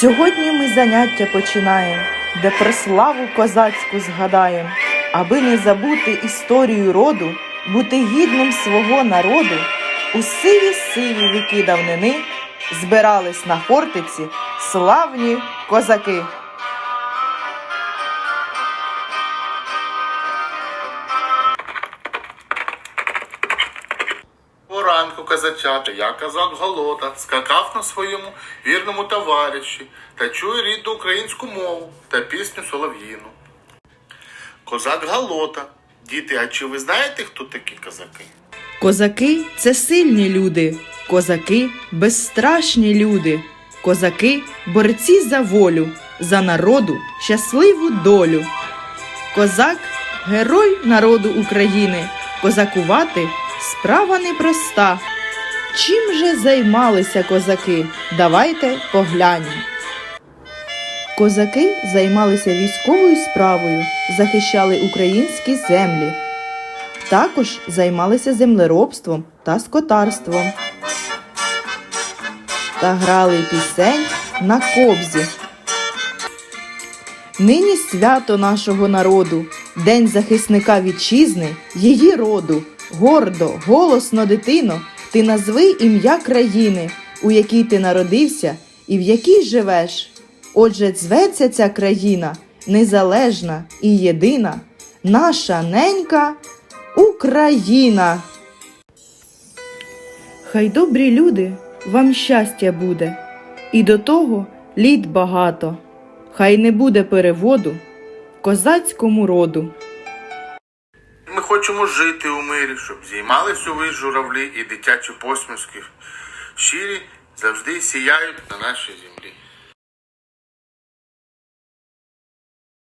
Сьогодні ми заняття починаємо, де про славу козацьку згадаємо, аби не забути історію роду, бути гідним свого народу. У сиві сиві віки давнини збирались на фортиці славні козаки. Поранку козачата, я казак Голота, скакав на своєму вірному товариші та чує рідну українську мову та пісню Солов'їну. Козак Голота. Діти, а чи ви знаєте, хто такі козаки? Козаки це сильні люди, козаки безстрашні люди, козаки борці за волю, за народу щасливу долю. Козак герой народу України, козакувати справа непроста. Чим же займалися козаки? Давайте поглянемо. Козаки займалися військовою справою, захищали українські землі. Також займалися землеробством та скотарством та грали пісень на кобзі. Нині свято нашого народу, День захисника вітчизни, її роду. Гордо, голосно, дитино, ти назви ім'я країни, у якій ти народився і в якій живеш. Отже, зветься ця країна незалежна і єдина, наша ненька Україна. Хай добрі люди, вам щастя буде, і до того літ багато. Хай не буде переводу козацькому роду. Хочемо жити у мирі, щоб зіймались увесь журавлі і дитячі посмішки. Щирі завжди сіяють на нашій землі.